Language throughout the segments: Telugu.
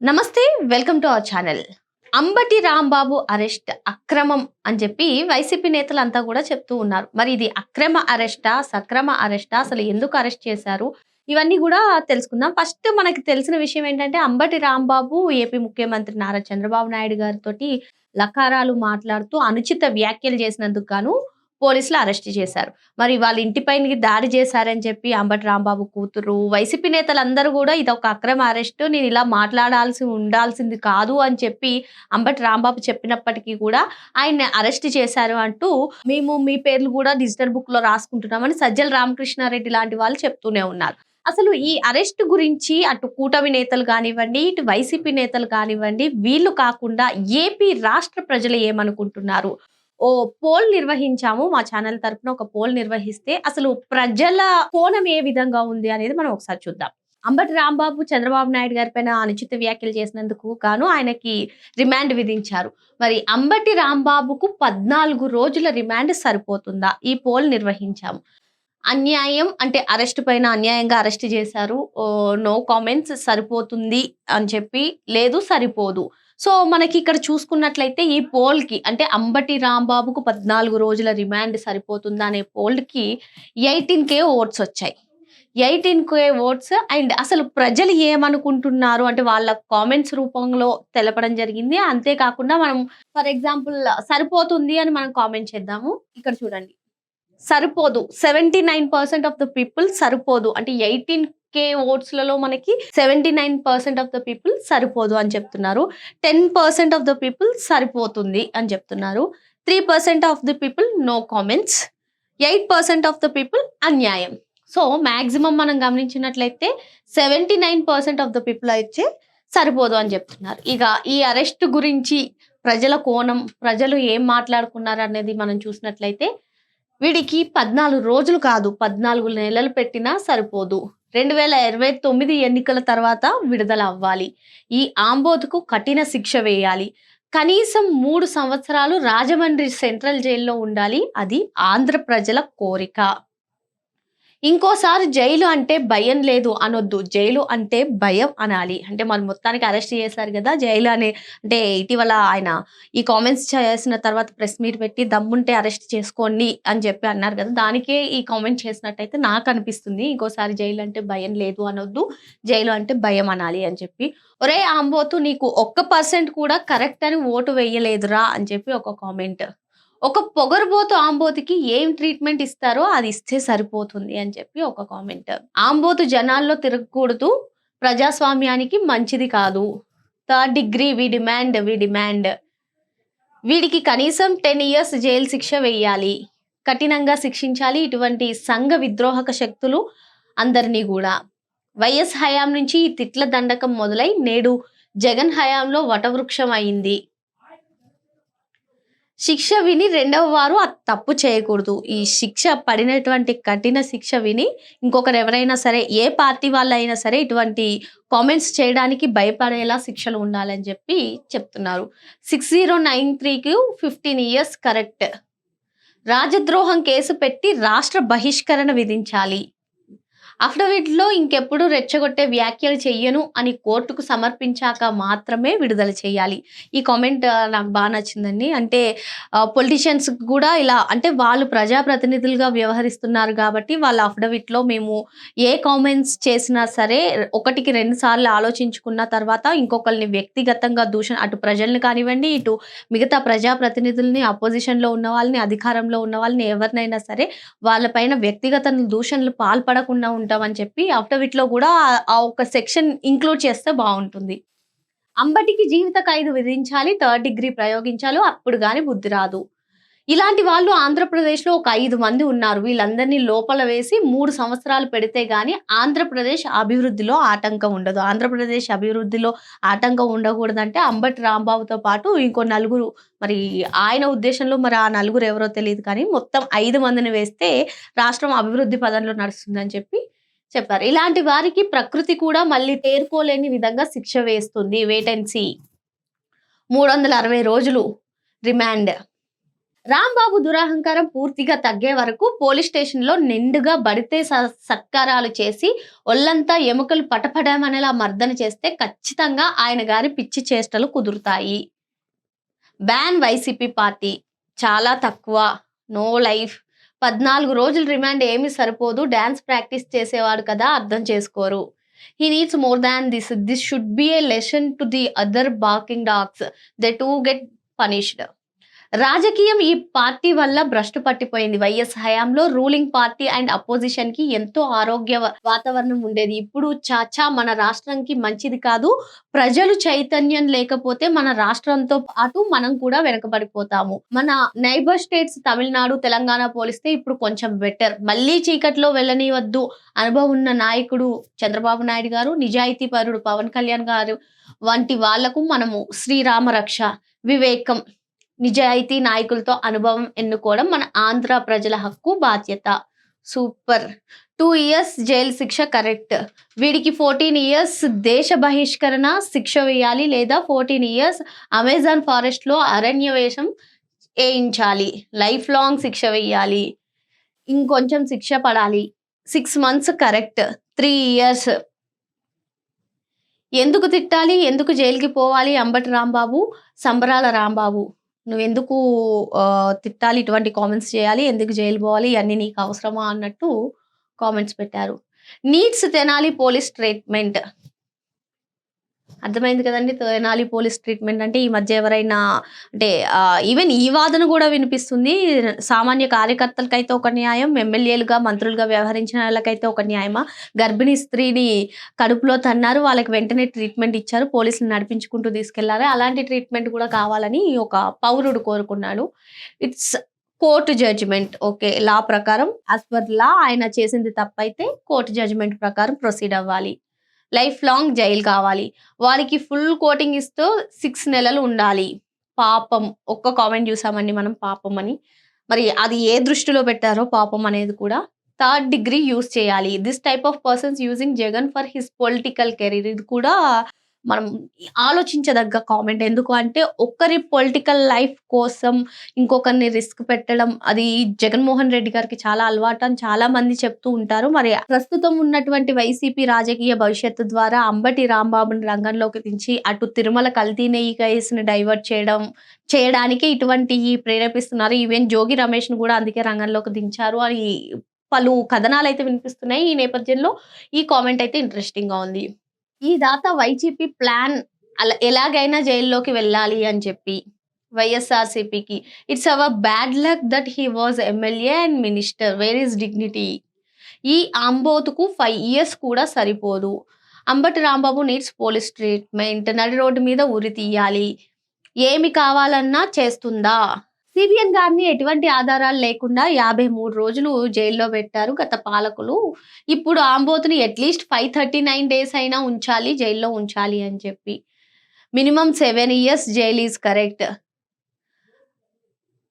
నమస్తే welcome to our channel. Ambati Rambabu arrest అక్రమం అని చెప్పి వైసీపీ నేతలు అంతా కూడా చెప్తూ ఉన్నారు. మరి ఇది అక్రమ అరెస్టా సక్రమ అరెస్టా? అసలు ఎందుకు అరెస్ట్ చేశారు? ఇవన్నీ కూడా తెలుసుకుందాం. ఫస్ట్ మనకి తెలిసిన విషయం ఏంటంటే అంబటి రాంబాబు ఏపీ ముఖ్యమంత్రి నారా చంద్రబాబు నాయుడు గారితో లకారాలు మాట్లాడుతూ అనుచిత వ్యాఖ్యలు చేసినందుకు గాను పోలీసులు అరెస్ట్ చేశారు. మరి వాళ్ళ ఇంటిపైన దాడి చేశారని చెప్పి అంబటి రాంబాబు కూతురు వైసీపీ నేతలందరూ కూడా ఇది ఒక అక్రమ అరెస్ట్ నేను ఇలా మాట్లాడాల్సి ఉండాల్సింది కాదు అని చెప్పి అంబటి రాంబాబు చెప్పినప్పటికీ కూడా ఆయన్ని అరెస్ట్ చేశారు అంటూ మేము మీ పేర్లు కూడా డిజిటల్ బుక్లో రాసుకుంటున్నామని సజ్జల రామకృష్ణారెడ్డి లాంటి వాళ్ళు చెప్తూనే ఉన్నారు. అసలు ఈ అరెస్ట్ గురించి అటు కూటమి నేతలు కానివ్వండి ఇటు వైసీపీ నేతలు కానివ్వండి వీళ్ళు కాకుండా ఏపీ రాష్ట్ర ప్రజలు ఏమనుకుంటున్నారు? ఓ పోల్ నిర్వహించాము మా ఛానల్ తరపున ఒక పోల్ నిర్వహిస్తే అసలు ప్రజల కోణం ఏ విధంగా ఉంది అనేది మనం ఒకసారి చూద్దాం. అంబటి రాంబాబు చంద్రబాబు నాయుడు గారి పైన అనుచిత వ్యాఖ్యలు చేసినందుకు గాను ఆయనకి రిమాండ్ విధించారు. మరి అంబటి రాంబాబుకు పద్నాలుగు రోజుల రిమాండ్ సరిపోతుందా? ఈ పోల్ నిర్వహించాము. అన్యాయం అంటే అరెస్ట్ పైన అన్యాయంగా అరెస్ట్ చేశారు. నో కామెంట్స్ సరిపోతుంది అని చెప్పి లేదు సరిపోదు. సో మనకి ఇక్కడ చూసుకున్నట్లయితే ఈ పోల్కి అంటే అంబటి రాంబాబుకు పద్నాలుగు రోజుల రిమాండ్ సరిపోతుందా అనే పోల్కి ఎయిటీన్ కే ఓట్స్ వచ్చాయి. ఎయిటీన్ కే ఓట్స్ అండ్ అసలు ప్రజలు ఏమనుకుంటున్నారు అంటే వాళ్ళ కామెంట్స్ రూపంలో తెలపడం జరిగింది. అంతేకాకుండా మనం ఫర్ ఎగ్జాంపుల్ సరిపోతుంది అని మనం కామెంట్ చేద్దాము. ఇక్కడ చూడండి. సరిపోదు. Seventy nine percent of the people సరిపోదు. అంటే ఎయిటీన్ కే ఓట్స్లలో మనకి seventy nine percent of the people సరిపోదు అని చెప్తున్నారు. Ten percent of the people సరిపోతుంది అని చెప్తున్నారు. Three percent of the people no comments. Eight percent of the people అన్యాయం. సో మ్యాక్సిమం మనం గమనించినట్లయితే seventy nine percent of the people అయితే సరిపోదు అని చెప్తున్నారు. ఇక ఈ అరెస్ట్ గురించి ప్రజల కోణం ప్రజలు ఏం మాట్లాడుకున్నారు అనేది మనం చూసినట్లయితే వీడికి పద్నాలుగు రోజులు కాదు పద్నాలుగు నెలలు పెట్టినా సరిపోదు. రెండు వేల ఇరవై తొమ్మిది ఎన్నికల తర్వాత విడుదల అవ్వాలి ఈ ఆంబోతుకు కఠిన శిక్ష వేయాలి. కనీసం మూడు సంవత్సరాలు రాజమండ్రి సెంట్రల్ జైల్లో ఉండాలి. అది ఆంధ్ర ప్రజల కోరిక. ఇంకోసారి జైలు అంటే భయం లేదు అనొద్దు. జైలు అంటే భయం అనాలి. అంటే మనం మొత్తానికి అరెస్ట్ చేశారు కదా జైలు అనే అంటే ఇటీవల ఆయన ఈ కామెంట్స్ చేసిన తర్వాత ప్రెస్ మీట్ పెట్టి దమ్ముంటే అరెస్ట్ చేసుకోండి అని చెప్పి అన్నారు కదా దానికే ఈ కామెంట్ చేసినట్టయితే నాకు అనిపిస్తుంది. ఇంకోసారి జైలు అంటే భయం లేదు అనొద్దు జైలు అంటే భయం అనాలి అని చెప్పి. ఒరే ఆంబోతు నీకు ఒక్క పర్సెంట్ కూడా కరెక్ట్ అని ఓటు వేయలేదురా అని చెప్పి ఒక కామెంట్. ఒక పొగరుబోతు ఆంబోతుకి ఏం ట్రీట్మెంట్ ఇస్తారో అది ఇస్తే సరిపోతుంది అని చెప్పి ఒక కామెంట్. ఆంబోతు జనాల్లో తిరగకూడదు ప్రజాస్వామ్యానికి మంచిది కాదు. Third degree we demand we demand. వీడికి కనీసం టెన్ ఇయర్స్ జైలు శిక్ష వేయాలి. కఠినంగా శిక్షించాలి ఇటువంటి సంఘ విద్రోహక శక్తులు అందరినీ కూడా. వైఎస్ హయాం నుంచి ఈ తిట్ల దండకం మొదలై నేడు జగన్ హయాంలో వటవృక్షం అయింది. శిక్ష విని రెండవ వారు ఆ తప్పు చేయకూడదు. ఈ శిక్ష పడినటువంటి కఠిన శిక్ష విని ఇంకొకరు ఎవరైనా సరే ఏ పార్టీ వాళ్ళైనా సరే ఇటువంటి కామెంట్స్ చేయడానికి భయపడేలా శిక్షలు ఉండాలని చెప్పి చెప్తున్నారు. సిక్స్ జీరో నైన్ త్రీకి ఫిఫ్టీన్ ఇయర్స్ కరెక్ట్. రాజద్రోహం కేసు పెట్టి రాష్ట్ర బహిష్కరణ విధించాలి. అఫిడవిట్లో ఇంకెప్పుడు రెచ్చగొట్టే వ్యాఖ్యలు చెయ్యను అని కోర్టుకు సమర్పించాక మాత్రమే విడుదల చేయాలి. ఈ కామెంట్ నాకు బాగా నచ్చిందండి. అంటే పొలిటీషియన్స్ కూడా ఇలా అంటే వాళ్ళు ప్రజాప్రతినిధులుగా వ్యవహరిస్తున్నారు కాబట్టి వాళ్ళ అఫిడవిట్లో మేము ఏ కామెంట్స్ చేసినా సరే ఒకటికి రెండు సార్లు ఆలోచించుకున్న తర్వాత ఇంకొకరిని వ్యక్తిగతంగా దూషణ అటు ప్రజల్ని కానివ్వండి ఇటు మిగతా ప్రజాప్రతినిధుల్ని అపోజిషన్లో ఉన్న వాళ్ళని అధికారంలో ఉన్న వాళ్ళని ఎవరినైనా సరే వాళ్ళపైన వ్యక్తిగత దూషణలు పాల్పడకుండా ఉంటామని చెప్పి అఫిడవిట్లో కూడా ఆ- ఒక సెక్షన్ ఇంక్లూడ్ చేస్తే బాగుంటుంది. అంబటికి జీవిత ఖైదు విధించాలి థర్డ్ డిగ్రీ ప్రయోగించాలి అప్పుడు కానీ బుద్ధి రాదు. ఇలాంటి వాళ్ళు ఆంధ్రప్రదేశ్లో ఒక ఐదు మంది ఉన్నారు. వీళ్ళందరినీ లోపల వేసి మూడు సంవత్సరాలు పెడితే కానీ ఆంధ్రప్రదేశ్ అభివృద్ధిలో ఆటంకం ఉండదు. ఆంధ్రప్రదేశ్ అభివృద్ధిలో ఆటంకం ఉండకూడదంటే అంబటి రాంబాబుతో పాటు ఇంకో నలుగురు మరి ఆయన ఉద్దేశంలో మరి ఆ నలుగురు ఎవరో తెలియదు కానీ మొత్తం ఐదు మందిని వేస్తే రాష్ట్రం అభివృద్ధి పదంలో నడుస్తుందని చెప్పి చెప్పారు. ఇలాంటి వారికి ప్రకృతి కూడా మళ్ళీ తేరుకోలేని విధంగా శిక్ష వేస్తుంది. వేటెన్సీ మూడు వందల అరవై రోజులు రిమాండ్ రాంబాబు దురహంకారం పూర్తిగా తగ్గే వరకు పోలీస్ స్టేషన్లో నిండుగా బడితే సత్కారాలు చేసి ఒళ్ళంతా ఎముకలు పటపడమనేలా మర్దన చేస్తే ఖచ్చితంగా ఆయన గారి పిచ్చి చేష్టలు కుదురుతాయి. బ్యాన్ వైసీపీ పార్టీ చాలా తక్కువ. నో లైఫ్ పద్నాలుగు రోజులు రిమాండ్ ఏమీ సరిపోదు డాన్స్ ప్రాక్టీస్ చేసేవాడు కదా అర్థం చేసుకోరు. He needs more than this this should be a lesson to the other barking dogs they to get punished రాజకీయం ఈ పార్టీ వల్ల భ్రష్టు పట్టిపోయింది. వైఎస్ హయాంలో రూలింగ్ పార్టీ అండ్ అపోజిషన్కి ఎంతో ఆరోగ్య వాతావరణం ఉండేది. ఇప్పుడు చాచా మన రాష్ట్రానికి మంచిది కాదు. ప్రజలు చైతన్యం లేకపోతే మన రాష్ట్రంతో పాటు మనం కూడా వెనకబడిపోతాము. మన నైబర్ స్టేట్స్ తమిళనాడు తెలంగాణ పోలిస్తే ఇప్పుడు కొంచెం బెటర్. మళ్ళీ చీకట్లో వెళ్ళనివద్దు అనుభవం ఉన్న నాయకుడు చంద్రబాబు నాయుడు గారు నిజాయితీ పరుడు పవన్ కళ్యాణ్ గారు వంటి వాళ్ళకు మనము శ్రీరామ రక్ష వివేకం నిజాయితీ నాయకులతో అనుభవం ఎన్నుకోవడం మన ఆంధ్ర ప్రజల హక్కు బాధ్యత. సూపర్. టూ ఇయర్స్ జైలు శిక్ష కరెక్ట్. వీడికి ఫోర్టీన్ ఇయర్స్ దేశ బహిష్కరణ శిక్ష వేయాలి లేదా ఫోర్టీన్ ఇయర్స్ అమెజాన్ ఫారెస్ట్లో అరణ్యవేశం వేయించాలి లైఫ్ లాంగ్ శిక్ష వేయాలి. ఇంకొంచెం శిక్ష పడాలి. Six months correct. Three years. ఎందుకు తిట్టాలి? ఎందుకు జైలుకి పోవాలి అంబటి రాంబాబు? సంబరాల రాంబాబు. నువ్వెందుకు ఆ, తిట్టాలి ఇటువంటి కామెంట్స్ చేయాలి ఎందుకు జైలు పోవాలి ఇవన్నీ నీకు అవసరమా అన్నట్టు కామెంట్స్ పెట్టారు. Needs Tenali police treatment. అర్థమైంది కదండి. తెనాలి పోలీస్ ట్రీట్మెంట్ అంటే ఈ మధ్య ఎవరైనా అంటే ఈవెన్ ఈ వాదన కూడా వినిపిస్తుంది. సామాన్య కార్యకర్తలకైతే ఒక న్యాయం ఎమ్మెల్యేలుగా మంత్రులుగా వ్యవహరించిన వాళ్ళకైతే ఒక న్యాయమా? గర్భిణీ స్త్రీని కడుపులో తన్నారు వాళ్ళకి వెంటనే ట్రీట్మెంట్ ఇచ్చారు పోలీసులు నడిపించుకుంటూ తీసుకెళ్ళారు. అలాంటి ట్రీట్మెంట్ కూడా కావాలని ఒక పౌరుడు కోరుకున్నాడు. It's court judgement okay law ప్రకారం. యాజ్ పర్ లా ఆయన చేసింది తప్పైతే కోర్టు జడ్జిమెంట్ ప్రకారం ప్రొసీడ్ అవ్వాలి. లైఫ్ లాంగ్ జైలు కావాలి. వారికి ఫుల్ కోటింగ్ ఇస్తూ సిక్స్ నెలలు ఉండాలి. పాపం ఒక్క కామెంట్ చూసామండి మనం పాపం అని. మరి అది ఏ దృష్టిలో పెట్టారో పాపం అనేది కూడా థర్డ్ డిగ్రీ యూస్ చేయాలి. This type of persons using Jagan for his political career ఇది కూడా మనం ఆలోచించదగ్గ కామెంట్ ఎందుకు అంటే ఒక్కరి పొలిటికల్ లైఫ్ కోసం ఇంకొకరిని రిస్క్ పెట్టడం అది జగన్మోహన్ రెడ్డి గారికి చాలా అలవాటు అని చాలా మంది చెప్తూ ఉంటారు. మరి ప్రస్తుతం ఉన్నటువంటి వైసీపీ రాజకీయ భవిష్యత్తు ద్వారా అంబటి రాంబాబుని రంగంలోకి దించి అటు తిరుమల కల్తీ నెయ్యి కేసుని డైవర్ట్ చేయడం చేయడానికి ఇటువంటి ప్రేరేపిస్తున్నారు. ఈవెన్ జోగి రమేష్ను కూడా అందుకే రంగంలోకి దించారు. అని పలు కథనాలు అయితే వినిపిస్తున్నాయి. ఈ నేపథ్యంలో ఈ కామెంట్ అయితే ఇంట్రెస్టింగ్గా ఉంది. ఈ దాత వైసీపీ ప్లాన్ అలా ఎలాగైనా జైల్లోకి వెళ్ళాలి అని చెప్పి వైఎస్ఆర్సీపీకి. It's our bad luck that he was MLA and minister where is dignity ఈ ఆంబోతుకు ఫైవ్ ఇయర్స్ కూడా సరిపోదు. Ambati Rambabu needs police treatment నడి రోడ్డు మీద ఉరి తీయాలి. ఏమి కావాలన్నా చేస్తుందా? సిబిఎన్ గారిని ఎటువంటి ఆధారాలు లేకుండా యాభై మూడు రోజులు జైల్లో పెట్టారు గత పాలకులు. ఇప్పుడు ఆంబోతుని at least five thirty nine days అయినా ఉంచాలి జైల్లో ఉంచాలి అని చెప్పి. Minimum seven years jail is correct.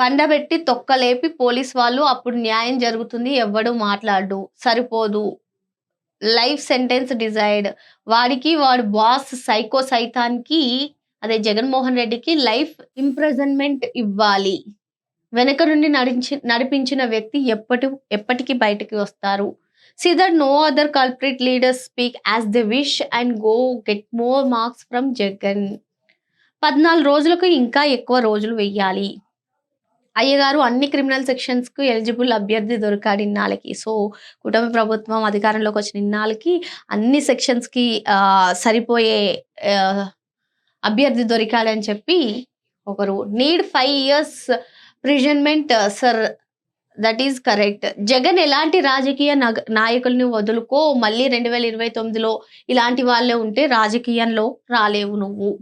పండబెట్టి తొక్కలేపి పోలీస్ వాళ్ళు అప్పుడు న్యాయం జరుగుతుంది ఎవ్వడు మాట్లాడు సరిపోదు. లైఫ్ సెంటెన్స్ డిజైడ్ వాడికి వాడు బాస్ సైకో సైతానికి అదే జగన్మోహన్ రెడ్డికి లైఫ్ ఇంప్రెజన్మెంట్ ఇవ్వాలి. వెనక నుండి నడిచి నడిపించిన వ్యక్తి ఎప్పటి ఎప్పటికీ బయటికి వస్తారు. See that no other culprit leaders speak as the wish and go get more marks from Jagan పద్నాలుగు రోజులకు ఇంకా ఎక్కువ రోజులు వెయ్యాలి. అయ్యగారు అన్ని క్రిమినల్ సెక్షన్స్కు ఎలిజిబుల్ అభ్యర్థి దొరికాడు ఇన్నాళ్ళకి. సో కుటుంబ ప్రభుత్వం అధికారంలోకి వచ్చిన ఇన్నాళ్ళకి అన్ని సెక్షన్స్కి సరిపోయే అభ్యర్థి దొరికాడని చెప్పి ఒకరు need five years imprisonment sir that is correct Jagan ఎలాంటి రాజకీయ నగ- నాయకుల్ని వదులుకో మళ్ళీ రెండు వేల ఇరవై తొమ్మిదిలో ఇలాంటి వాళ్ళే ఉంటే రాజకీయంలో రాలేవు నువ్వు.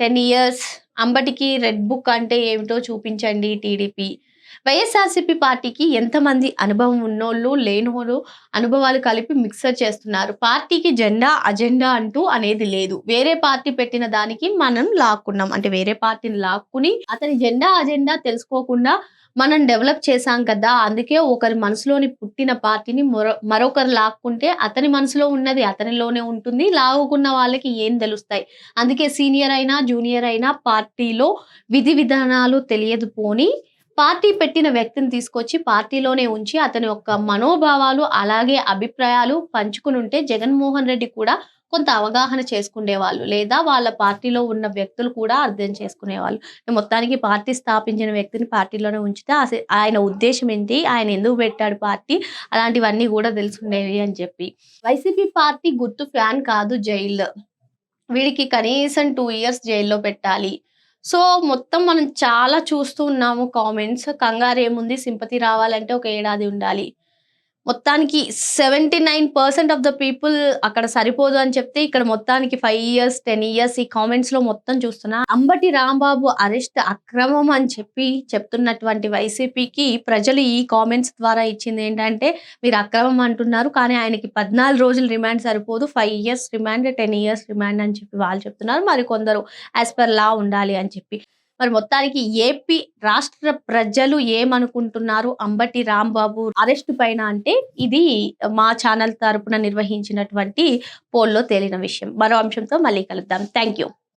టెన్ ఇయర్స్ అంబటికి రెడ్ బుక్ అంటే ఏమిటో చూపించండి టీడీపీ. వైఎస్ఆర్సీపీ పార్టీకి ఎంతమంది అనుభవం ఉన్నోళ్ళు లేనోళ్ళు అనుభవాలు కలిపి మిక్సర్ చేస్తున్నారు. పార్టీకి జెండా అజెండా అంటూ అనేది లేదు. వేరే పార్టీ పెట్టిన దానికి మనం లాక్కున్నాం. అంటే వేరే పార్టీని లాక్కుని అతని జెండా అజెండా తెలుసుకోకుండా మనం డెవలప్ చేశాం కదా. అందుకే ఒకరి మనసులోని పుట్టిన పార్టీని మరో మరొకరు లాక్కుంటే అతని మనసులో ఉన్నది అతనిలోనే ఉంటుంది. లాగుకున్న వాళ్ళకి ఏం తెలుస్తాయి? అందుకే సీనియర్ అయినా జూనియర్ అయినా పార్టీలో విధి విధానాలు తెలియదు పోని పార్టీ పెట్టిన వ్యక్తిని తీసుకొచ్చి పార్టీలోనే ఉంచి అతని యొక్క మనోభావాలు అలాగే అభిప్రాయాలు పంచుకుని ఉంటే జగన్మోహన్ రెడ్డి కూడా కొంత అవగాహన చేసుకునేవాళ్ళు లేదా వాళ్ళ పార్టీలో ఉన్న వ్యక్తులు కూడా అర్థం చేసుకునేవాళ్ళు. మొత్తానికి పార్టీ స్థాపించిన వ్యక్తిని పార్టీలోనే ఉంచితే ఆయన ఉద్దేశం ఏంటి? ఆయన ఎందుకు పెట్టాడు పార్టీ? అలాంటివన్నీ కూడా తెలుసుండేవి అని చెప్పి. వైసీపీ పార్టీ గుర్తు ఫ్యాన్ కాదు జైల్లో వీడికి కనీసం టూ ఇయర్స్ జైల్లో పెట్టాలి. సో మొత్తం మనం చాలా చూస్తూ ఉన్నాము కామెంట్స్ కంగారు ఏముంది? సింపతి రావాలంటే ఒక ఏడాది ఉండాలి. మొత్తానికి seventy nine percent of the people అక్కడ సరిపోదు అని చెప్తే ఇక్కడ మొత్తానికి ఫైవ్ ఇయర్స్ టెన్ ఇయర్స్ ఈ కామెంట్స్లో మొత్తం చూస్తున్నా. అంబటి రాంబాబు అరెస్ట్ అక్రమం అని చెప్పి చెప్తున్నటువంటి వైసీపీకి ప్రజలు ఈ కామెంట్స్ ద్వారా ఇచ్చింది ఏంటంటే మీరు అక్రమం అంటున్నారు కానీ ఆయనకి పద్నాలుగు రోజులు రిమాండ్ సరిపోదు five years remand ten years remand అని చెప్పి వాళ్ళు చెప్తున్నారు. మరి కొందరు యాజ్ పర్ లా ఉండాలి అని చెప్పి. మరి మొత్తానికి ఏపీ రాష్ట్ర ప్రజలు ఏమనుకుంటున్నారు? అంబటి రాంబాబు అరెస్ట్ పైన అంటే ఇది మా ఛానల్ తరపున నిర్వహించినటువంటి పోల్లో తేలిన విషయం. మరో అంశంతో మళ్ళీ కలుద్దాం. Thank you.